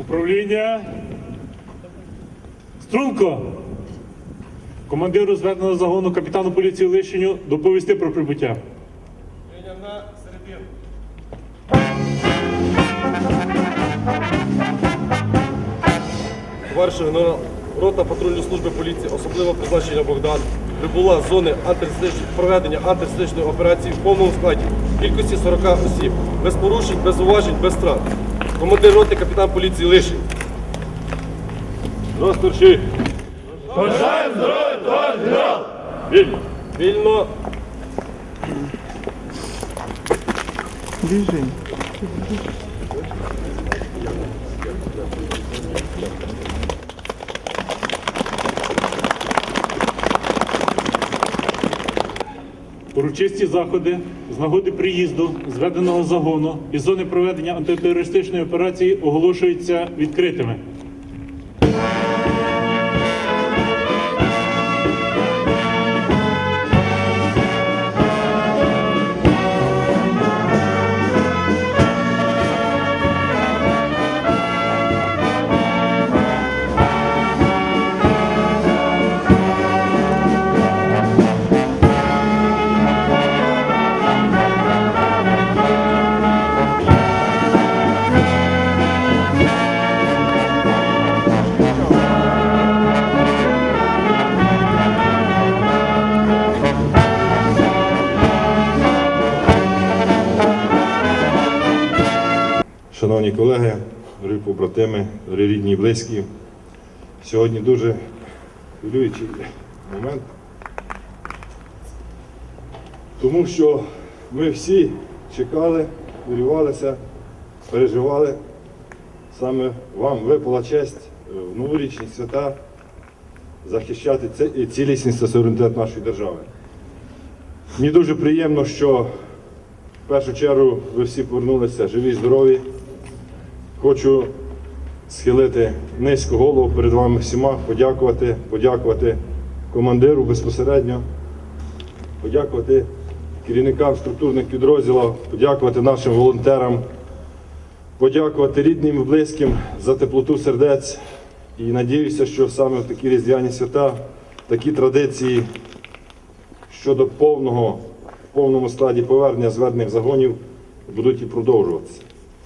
Управління. Струнко. Командиру зведеного загону капітану поліції Лишеню доповісти про прибуття. На. Товариші генерал, рота патрульної служби поліції особливого призначення Богдан прибула з зони проведення антитерористичної операції в повному складі кількості 40 осіб, без порушень, без уважень, без страт. Командир роти капітан поліції Лишень. Розпорши. Бажаємо здоров'я, товариш генерал! Вільно. Вільно. Движение. Урочисті заходи з нагоди приїзду зведеного загону із зони проведення антитерористичної операції оголошуються відкритими. Шановні колеги, дорогі побратими, дорогі рідні і близькі, сьогодні дуже хвилюючий момент, тому що ми всі чекали, хвилювалися, переживали. Саме вам випала честь е, в новорічні свята захищати цілісність та суверенітет нашої держави. Мені дуже приємно, що в першу чергу ви всі повернулися живі, здорові. Хочу схилити низько голову перед вами всіма, подякувати, подякувати командиру безпосередньо, подякувати керівникам структурних підрозділів, подякувати нашим волонтерам, подякувати рідним і близьким за теплоту сердець. І надіюся, що саме в такі різдвяні свята, такі традиції щодо повного, в повному складі повернення зведених загонів будуть і продовжуватися.